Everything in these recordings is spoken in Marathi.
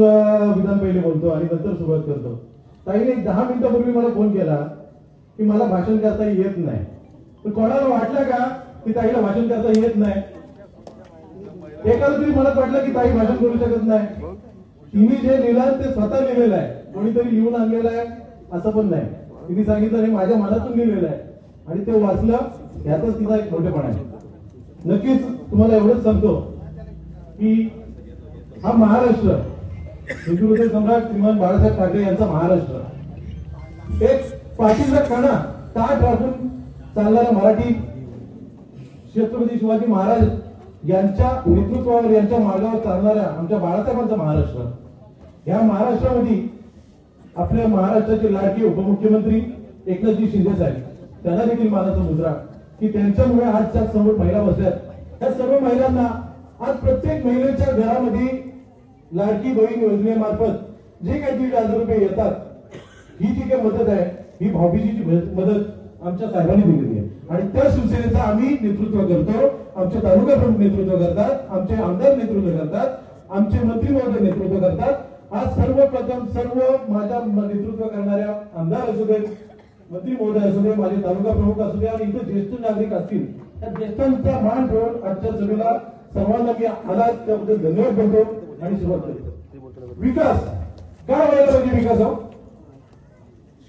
विधान पहिले बोलतो आणि नंतर सुरुवात करतो. ताईने एक दहा मिनिटापूर्वी मला फोन केला की मला भाषण करता येत नाही. पण कोणाला वाटलं का की ताईला भाषण करता येत नाही? एकाला तरी मला वाटलं की ताई भाषण करू शकत नाही. तिने जे लिहिलं ते स्वतः लिहिलेलं आहे. कोणीतरी लिहून आणलेलं आहे असं पण नाही. तिने सांगितलं हे माझ्या मनातून लिहिलेलं आहे. आणि ते वाचलं ह्यातच तिचा एक मोठेपणा आहे. नक्कीच तुम्हाला एवढंच सांगतो की हा महाराष्ट्र हिंदुहृदय सम्राट श्रीमान बाळासाहेब ठाकरे यांचा महाराष्ट्र. एक पाठीचा कणा ताट राखून चालणारा मराठी छत्रपती शिवाजी महाराज यांच्या नेतृत्वावर यांच्या मार्गावर चालणाऱ्या आमच्या बाळासाहेबांचा महाराष्ट्र. या महाराष्ट्रामध्ये आपल्या महाराष्ट्राचे लाडके उपमुख्यमंत्री एकनाथजी शिंदे साहेब. त्यांना देखील मानाचा मुद्रा की त्यांच्यामुळे आजच्या समोर महिला बसल्यात त्या सर्व महिलांना आज प्रत्येक महिलेच्या घरामध्ये लाडकी बहीण योजनेमार्फत जे काही दीड हजार रुपये येतात ही जी काही मदत आहे ही भाऊबीजीची मदत आमच्या साहेबांनी दिलेली आहे. आणि त्या शिवसेनेचं आम्ही नेतृत्व करतो आमचे तालुका प्रमुख नेतृत्व करतात आमचे आमदार नेतृत्व करतात आमचे मंत्री महोदय नेतृत्व करतात. आज सर्वप्रथम सर्व माझ्या नेतृत्व करणाऱ्या आमदार असू देत मंत्री महोदय असू दे माझे तालुका प्रमुख असू दे आणि इथे ज्येष्ठ नागरिक असतील त्या ज्येष्ठांचा मान ठेवून आजच्या सभेला सर्वांना मी आला त्याबद्दल धन्यवाद करतो. आणि सुरुवात करतो विकास. काय व्हायला पाहिजे विकास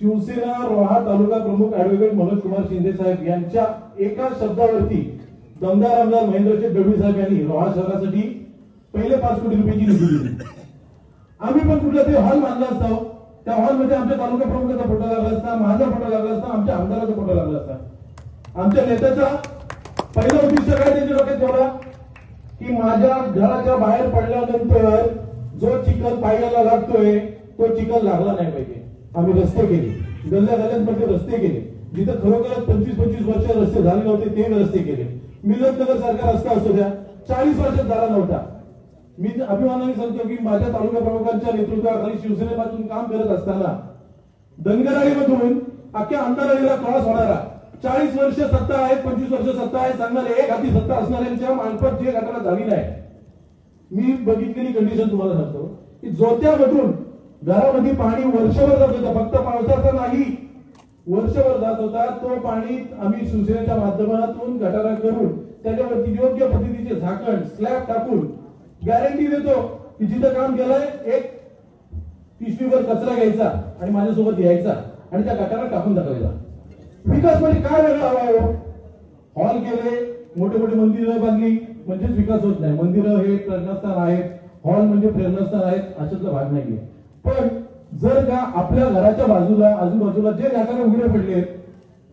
शिवसेना रोहा तालुका प्रमुख ऍडव्होकेट मनोज कुमार शिंदे साहेब यांच्या एका शब्दावरती दमदार आमदार महेंद्रचे दळवी साहेब यांनी रोहा शहरासाठी पहिले पाच कोटी रुपयाची निधी दिली. आम्ही पण कुठला ते हॉल मानला असता हो. त्या हॉलमध्ये आमच्या तालुका प्रमुखाचा फोटो लागला असता माझा फोटो लागला असता आमच्या आमदाराचा फोटो लागला असता. आमच्या नेत्याचा पहिला उद्दिष्ट काय त्यांच्या डोक्यात ठेवला की माझ्या घराच्या बाहेर पडल्यानंतर जो चिखल पायाला लागतोय तो चिखल लागला नाही पाहिजे. आम्ही रस्ते केले. गल्ल्या गल्ल्यांमध्ये रस्ते केले. जिथं खरोखरच पंचवीस पंचवीस वर्ष रस्ते झाले नव्हते ते रस्ते केले. मिलतनगर सारखा रस्ता असू द्या चाळीस वर्षात झाला नव्हता. मी अभिमानाने सांगतो की माझ्या तालुका प्रमुखांच्या नेतृत्वाखाली शिवसेनेपासून काम करत असताना धनगराळीमधून अख्ख्या आमदाराला त्रास होणारा चाळीस वर्ष सत्ता आहे पंचवीस वर्ष सत्ता आहे सांगणारे एक हाती सत्ता असणाऱ्यांच्या मार्फत जे घटना झाली नाही. मी बघितलेली कंडिशन तुम्हाला सांगतो. की जोत्यामधून घरामध्ये पाणी वर्षभर जात होतं फक्त पावसाचा नाही वर्षभर जात होता. तो पाणी आम्ही सुसेनेच्या माध्यमातून गटारा करून त्याच्यावरती योग्य पद्धतीचे झाकण स्लॅब टाकून गॅरंटी देतो की जिथं काम केलंय एक पिशवीवर कचरा घ्यायचा आणि माझ्यासोबत यायचा आणि त्या गटारात टाकून टाकायचा विकास म्हणजे काय वेगळा हवा आहे हॉल केले मोठे मोठे मंदिरं बांधली म्हणजेच विकास होत नाही. मंदिरं हे प्रेरणास्थान आहेत. हॉल म्हणजे प्रेरणास्थान आहेत अशातला भाग नाहीये. पण जर का आपल्या घराच्या बाजूला आजूबाजूला जे गटारे उघडे पडले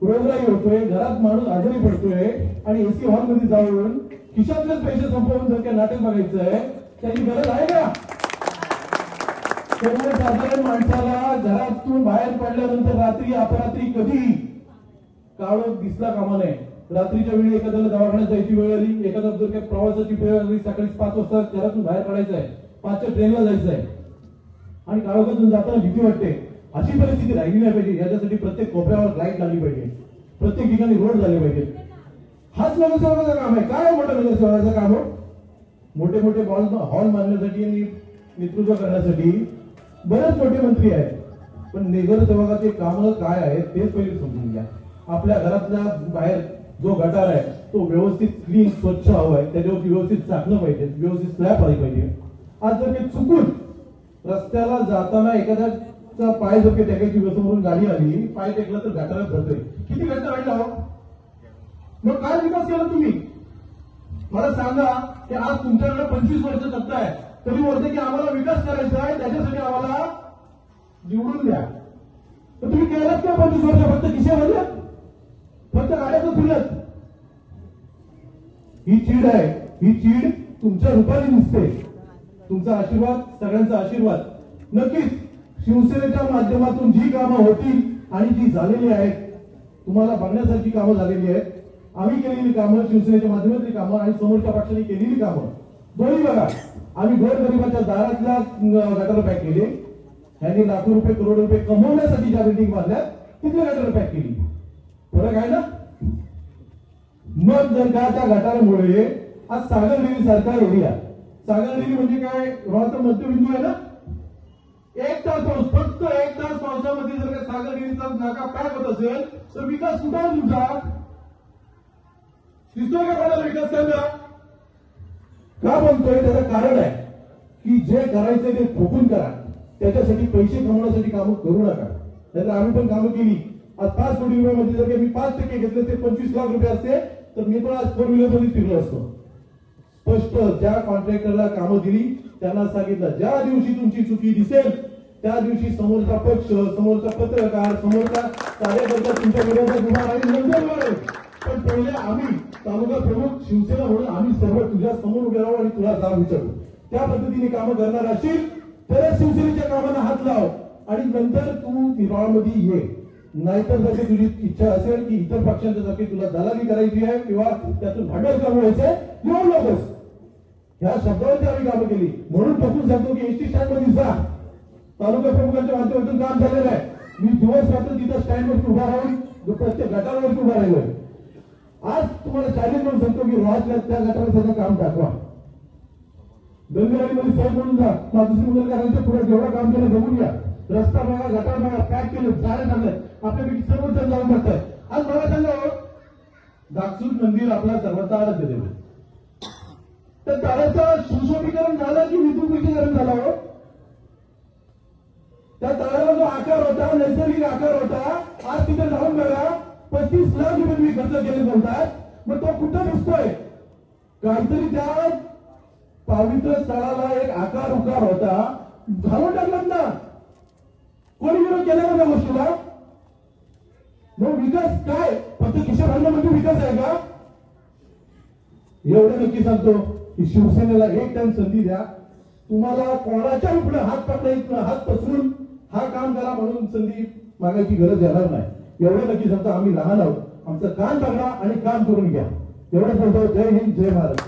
रोगराई होतोय घरात माणूस आजारी पडतोय आणि एसी हॉलमध्ये जाऊन खिशातलेच पैसे संपवून जर का नाटक बघायचं आहे त्याची गरज आहे का? सर्वसाधारण माणसाला घरातून बाहेर पडल्यानंतर रात्री अपरात्री कधी काळोख दिसला कामा नये रात्रीच्या वेळी एखाद्याला दवाखान्यात जायची वेळ आली एखादा जर काही प्रवासाची वेळ आली सकाळी पाच वाजता घरातून बाहेर पडायचं आहे पाचच्या ट्रेनला जायचं आहे आणि काळोखातून जाताना भीती वाटते. अशी परिस्थिती राहिली नाही पाहिजे. याच्यासाठी प्रत्येक कोपऱ्यावर लाइट लागली पाहिजे. प्रत्येक ठिकाणी रोड झाले पाहिजे. हाच नगरसेवकाचं काम आहे. काय हो मोठं नगरसेवकाचं काम हो? मोठे मोठे हॉल हॉल बांधण्यासाठी आणि नेतृत्व करण्यासाठी बरेच मोठे मंत्री आहेत. पण नगरसेवकाचे काम काय आहेत तेच पहिले समजून घ्या. आपल्या घरातल्या बाहेर जो गटार आहे तो व्यवस्थित क्लीन स्वच्छ हवा आहे. त्याच्यावरती व्यवस्थित चाकणं पाहिजे. व्यवस्थित स्लॅब आली पाहिजे. आज जर मी चुकून रस्त्याला जाताना एखाद्याचा पाय जर काही टेकायची म्हणून गाडी आली पाय टेकला तर गटारात जातोय किती घटना वाईट हो? मग काय विकास केला तुम्ही? मला सांगा की आज तुमच्याकडे पंचवीस वर्ष सत्ता आहे. तरी म्हणते की आम्हाला विकास करायचा आहे त्याच्यासाठी आम्हाला निवडून द्या. तर तुम्ही केलात का पंचवीस वर्ष फक्त फक्त गाड्याचं फुलत ही चीड आहे. ही चीड तुमच्या रूपाने दिसते. तुमचा आशीर्वाद सगळ्यांचा आशीर्वाद. नक्कीच शिवसेनेच्या माध्यमातून जी कामं होतील आणि जी झालेली आहेत तुम्हाला बघण्यासारखी कामं झालेली आहेत. आम्ही केलेली कामं शिवसेनेच्या माध्यमातली कामं आणि समोरच्या पक्षाने केलेली कामं. दोन्ही बघा. आम्ही गोरगरिबाच्या दारातल्या अं, पॅक केले. ह्यांनी लाखो रुपये करोड रुपये कमवण्यासाठी ज्या बिल्डिंग बांधल्या तिथे गटार पॅक केली. फरक आहे ना? मग जर का त्या गटारामुळे आज सागर डेअरी सारखा एरिया सागर डेअरी म्हणजे काय? रोहाचा मध्यबिंदू आहे ना? एक तास पाऊस फक्त एक तास पावसामध्ये जर का सागरगिरीचा नाका पॅक होत असेल तर विकास कुठं आहे तुमचा? दिसतोय का कोणाला विकास सांगा का म्हणतोय त्याचं कारण आहे की जे करायचं ते ठोकून करा. त्याच्यासाठी पैसे कमवण्यासाठी कामं करू नका. त्याला आम्ही पण कामं केली. आज पाच कोटी रुपयामध्ये जर मी पाच टक्के घेतले ते पंचवीस लाख रुपये असते तर मी पण आज फोर व्हीलरमध्ये फिरलो असतो. स्पष्ट ज्या कॉन्ट्रॅक्टरला कामं दिली त्यांना सांगितलं ज्या दिवशी तुमची चुकी दिसेल त्या दिवशी समोरचा पक्ष समोरचा पत्रकार समोरचा कार्यकर्ता तुमच्या विरोधात उभा राहील नंतर पण पहिले आम्ही तालुका प्रमुख शिवसेना म्हणून आम्ही सर्व तुझ्या समोर उभे राहू आणि तुला जाब विचारू. त्या पद्धतीने कामं करणार असशील तरच शिवसेनेच्या कामांना हात लाव आणि नंतर तू निर्वाळामध्ये ये. नाहीतर जशी तुझी इच्छा असेल की इतर पक्षांच्या सारखी तुला दलाली करायची आहे किंवा त्यातून भांडवल कमवायचंय येऊ नकोस. ह्या शब्दावरती आम्ही कामं केली. म्हणून टोकून सांगतो की एसटी स्टँडमध्ये जा. तालुका प्रमुखांच्या माध्यमातून काम झालेलं आहे. मी दिवस रात्र तिथं स्टँडवर उभा राहून प्रत्येक गटावरती उभा राहिलोय. आज तुम्हाला चॅलेंज म्हणून सांगतो की रोहातल्या त्या गटावर सगळं काम दाखवा. गंगेवाडीमध्ये साहेब म्हणून जा. मातुश्री करायचं पुढे जेवढं काम केलं बघून घ्या. रस्ता बघा गटार बघा पॅक केले झाडे टाकलंय आपल्यापैकी सर्व जण जाऊन बघताय आज मला सांगा हो, दागसूर मंदिर आपला सर्वांचा आराध्य देव तर तळाचं सुशोभीकरण झालं की विद्युतीकरण झालं हो? त्या तळाला जो आकार होता नैसर्गिक आकार होता आज तिथे जाऊन बघा पस्तीस लाख रुपये तुम्ही खर्च केले बोलतात. मग तो कुठं दिसतोय? काहीतरी त्या पवित्र स्थळाला एक आकार उकार होता. घालून टाकलात ना. कोणी विरोध केला का त्या गोष्टीला? मग विकास काय? फक्त किशोर भांडणं म्हणजे विकास आहे का? एवढं नक्की सांगतो की शिवसेनेला एक टाइम संधी द्या. तुम्हाला कोणाच्या पुढे हात पकडा हात पसरून हा काम करा म्हणून संधी मागायची गरज येणार नाही. एवढं नक्की सांगतो आम्ही लहान आहोत. आमचं काम बघा आणि काम करून घ्या. एवढं सांगतो जय हिंद जय महाराष्ट्र